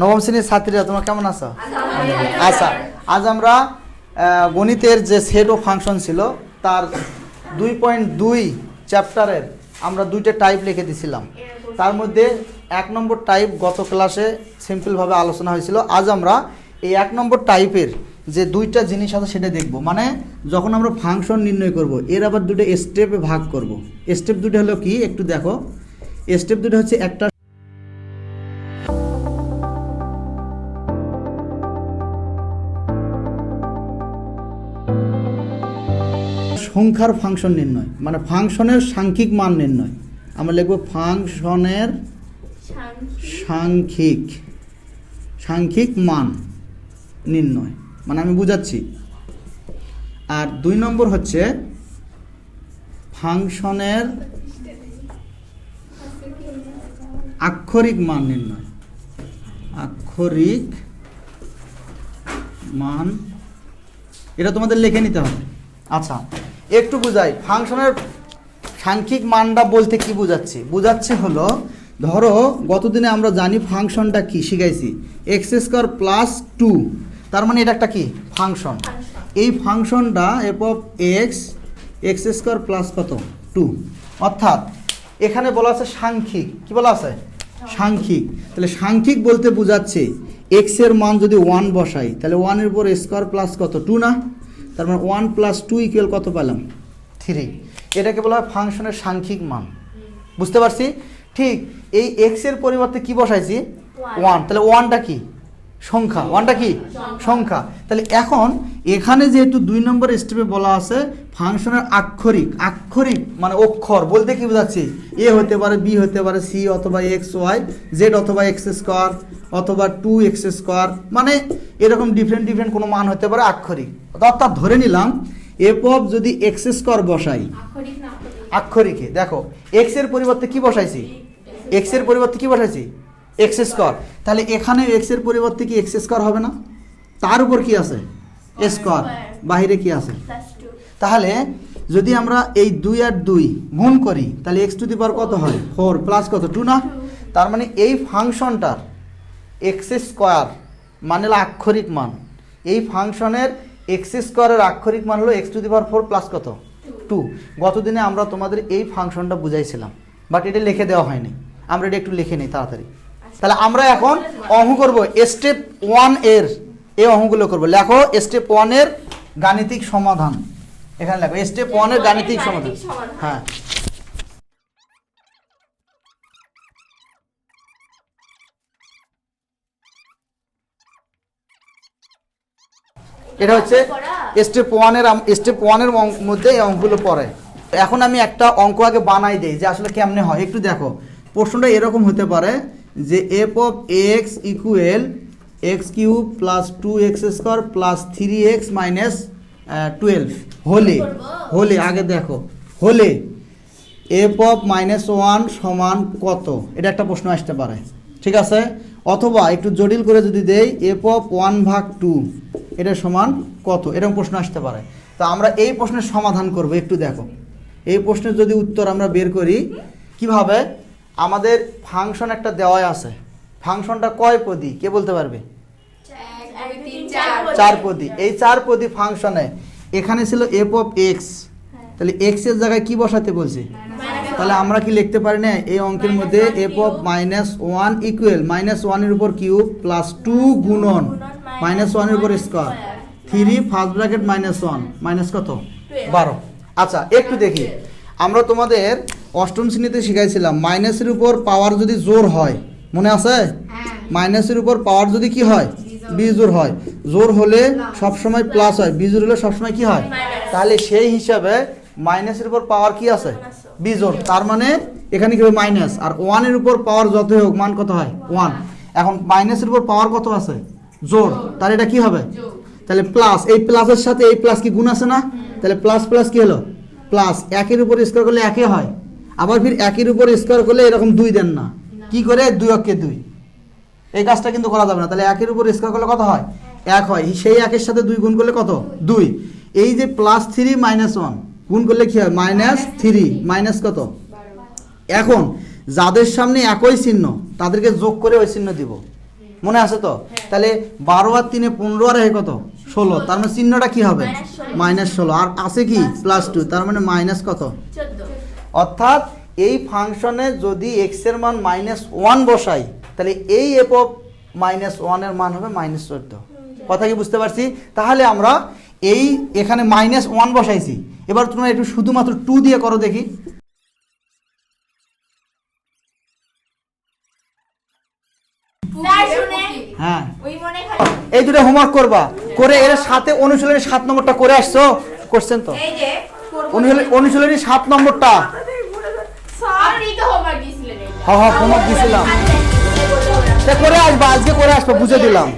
নবম শ্রেণির ছাত্রীরা, তোমরা কেমন আছো? আচ্ছা আজ আমরা গণিতের যে সেট ও ফাংশন ছিল, তার দুই পয়েন্ট দুই চ্যাপ্টারের আমরা দুইটা টাইপ লিখে দিছিলাম। তার মধ্যে এক নম্বর টাইপ গত ক্লাসে সিম্পলভাবে আলোচনা হয়েছিল। আজ আমরা এই এক নম্বর টাইপের যে দুইটা জিনিস আছে সেটা দেখব। মানে যখন আমরা ফাংশন নির্ণয় করব, এর আবার দুটো স্টেপে ভাগ করব। স্টেপ দুটো হলো কি? একটু দেখো। স্টেপ দুটো হচ্ছে একটা সংখ্যার ফাংশন নির্ণয় মানে ফাংশনের সাংখ্যিক মান নির্ণয়। আমরা লিখব ফাংশনের সাংখ্যিক সাংখ্যিক মান নির্ণয় মানে আমি বুঝাচ্ছি। আর দুই নম্বর হচ্ছে ফাংশনের আক্ষরিক মান নির্ণয়। আক্ষরিক মান, এটা তোমাদের লিখে নিতে হবে। আচ্ছা একটু বুঝাই। ফাংশনের সাংখ্যিক মানটা বলতে কি বোঝাচ্ছে? বোঝাচ্ছে হলো ধরো গতদিনে আমরা জানি ফাংশনটা কি শিখাইছি। এক্স স্কোয়ার প্লাস টু তার মানে এটা একটা কি? ফাংশন। এই ফাংশনটা f of x x square plus কত? টু। অর্থাৎ এখানে বলা আছে সাংখ্যিক। কি বলা আছে? সাংখ্যিক। তাহলে সাংখ্যিক বলতে বোঝাচ্ছে এক্সের মান যদি ওয়ান বসাই তাহলে ওয়ানের উপর স্কোয়ার প্লাস কত? টু না? তার মানে ওয়ান প্লাস টু ইকুয়াল কত পেলাম? থ্রি এটাকে বলা হয় ফাংশনের সাংখ্যিক মান। বুঝতে পারছি? ঠিক এই এক্সের পরিবর্তে কি বসাইছি? ওয়ান তাহলে ওয়ানটা কি? সংখ্যা। ওয়ানটা কি? সংখ্যা। তাহলে এখন এখানে যেহেতু দুই নম্বর স্টেপে বলা আছে ফাংশনের আক্ষরিক আক্ষরিক মানে অক্ষর বলতে কি বোঝাচ্ছি? এ হতে পারে বি হতে পারে সি অথবা এক্স ওয়াই জেড অথবা এক্স স্কোয়ার অথবা টু এক্স স্কোয়ার মানে এরকম ডিফারেন্ট ডিফারেন্ট কোনো মান হতে পারে আক্ষরিক। অর্থাৎ ধরে নিলাম এফ অফ যদি এক্স স্কোয়ার বসাই আক্ষরিকে দেখো এক্সের পরিবর্তে কি বসাইছি? এক্সের পরিবর্তে কি বসাইছি? X square. তাহলে এখানে এক্সের পরিবর্তে কি এক্স স্কোয়ার হবে না? তার উপর কি আছে? স্কোয়ার। বাইরে কি আছে? তাহলে যদি আমরা এই দুই আর দুই গুণ করি, তাহলে এক্স টু দি পাওয়ার কত হয়? ফোর প্লাস কত? টু না? তার মানে এই ফাংশনটার এক্স স্কোয়ার মানে হলো আক্ষরিক মান। এই ফাংশনের এক্স স্কোয়ারের আক্ষরিক মান হলো x to the power four plus কত? টু গতদিনে আমরা তোমাদের এই ফাংশনটা বুঝাইছিলাম বাট এটা লিখে দেওয়া হয়নি। আমরা এটা একটু লিখে নিই তাড়াতাড়ি। তাহলে আমরা এখন অঙ্ক করব স্টেপ ওয়ানের, এই অঙ্কগুলো করব। লেখো স্টেপ ওয়ানের গাণিতিক সমাধান। এখানে লেখো স্টেপ ওয়ানের গাণিতিক সমাধান। হ্যাঁ। এটা হচ্ছে স্টেপ ওয়ানের স্টেপ ওয়ানের মধ্যে এই অঙ্কগুলো পড়ে। এখন আমি একটা অঙ্ক আগে বানাই দেই যে আসলে কেমনে হয়। একটু দেখো প্রশ্নটা এরকম হতে পারে যে f of x equal x cube plus two x square plus three x minus twelve হলে হলে, আগে দেখো। হলে এফ অফ মাইনাস ওয়ান সমান কত? এটা একটা প্রশ্ন আসতে পারে। ঠিক আছে? অথবা একটু জটিল করে যদি দেই এফ অফ ওয়ান ভাগ টু এটা সমান কত? এরকম প্রশ্ন আসতে পারে। তো আমরা এই প্রশ্নের সমাধান করব, একটু দেখো। এই প্রশ্নের যদি উত্তর আমরা বের করি, কীভাবে? আমাদের ফাংশন একটা দেওয়াই আছে। ফাংশনটা কয় পদী কে বলতে পারবে? চার পদী এই চার পদী ফাংশনে এখানে ছিল এফ অফ এক্স তাহলে এক্সের জায়গায় কি বসাতে বলছি? তাহলে আমরা কি লিখতে পারি না? এই অঙ্কের মধ্যে f of minus one equal minus ওয়ানের উপর কিউব প্লাস টু গুণন মাইনাস ওয়ানের উপর square three first bracket minus one minus কত? বারো। আচ্ছা একটু দেখি। আমরা তোমাদের অষ্টম শ্রেণীতে শিখাইছিলাম মাইনাসের উপর পাওয়ার যদি জোর হয় মনে আছে? মাইনাসের উপর পাওয়ার যদি কি হয়? বিজোর হয়। জোর হলে সবসময় প্লাস হয়। বিজোর হলে সবসময় কি হয়? তাহলে সেই হিসাবে মাইনাসের উপর পাওয়ার কি আছে? বিজোর তার মানে এখানে কি হবে? মাইনাস আর ওয়ানের উপর পাওয়ার যতই হোক মান কত হয়? ওয়ান এখন মাইনাসের উপর পাওয়ার কত আছে? জোর তাহলে এটা কি হবে? তাহলে প্লাস এই প্লাসের সাথে এই প্লাস কি গুণ আছে না? তাহলে প্লাস প্লাস কি হলো? প্লাস একের উপর স্কোয়ার করলে একে হয়। আবার ফির একের উপর স্কোয়ার করলে এরকম দুই দেন না। কি করে? দুই অক্ষে দুই। এই কাজটা কিন্তু করা যাবে না। তাহলে একের উপর স্কোয়ার করলে কত হয়? এক হয়। সেই একের সাথে দুই গুণ করলে কত? দুই। এই যে প্লাস থ্রি মাইনাস ওয়ান গুণ করলে কি হয়? মাইনাস থ্রি মাইনাস কত? এখন যাদের সামনে একই চিহ্ন তাদেরকে যোগ করে ওই চিহ্ন দিব। মনে আছে তো? তাহলে বারো আর তিনে পনেরো আর কত? ষোলো। তার মানে চিহ্নটা কি হবে? মাইনাস ষোলো। আর আছে কি? প্লাস টু তার মানে মাইনাস কত? অর্থাৎ এই ফাংশনে যদি এক্সের মান মাইনাস ওয়ান বসাই তাহলে এই এফ অফ মাইনাস ওয়ানের মান হবে মাইনাস চোদ্দ। কথা কি বুঝতে পারছি? তাহলে আমরা এই এখানে মাইনাস ওয়ান বসাইছি। এবার তোমরা একটু শুধুমাত্র টু দিয়ে করো দেখি। হ্যাঁ। এই দুটো হোমওয়ার্ক করবা। করে এর সাথে অনুশীলনের সাত নম্বরটা করে আসছো। করছেন তো। অনুশীলনী সাত নম্বরটা। আপনি তো হোমওয়ার্ক হ্যাঁ হ্যাঁ হোমওয়ার্ক দিয়েছিলাম। তা করে আসবা আজকে করে আসবা বুঝে দিলাম।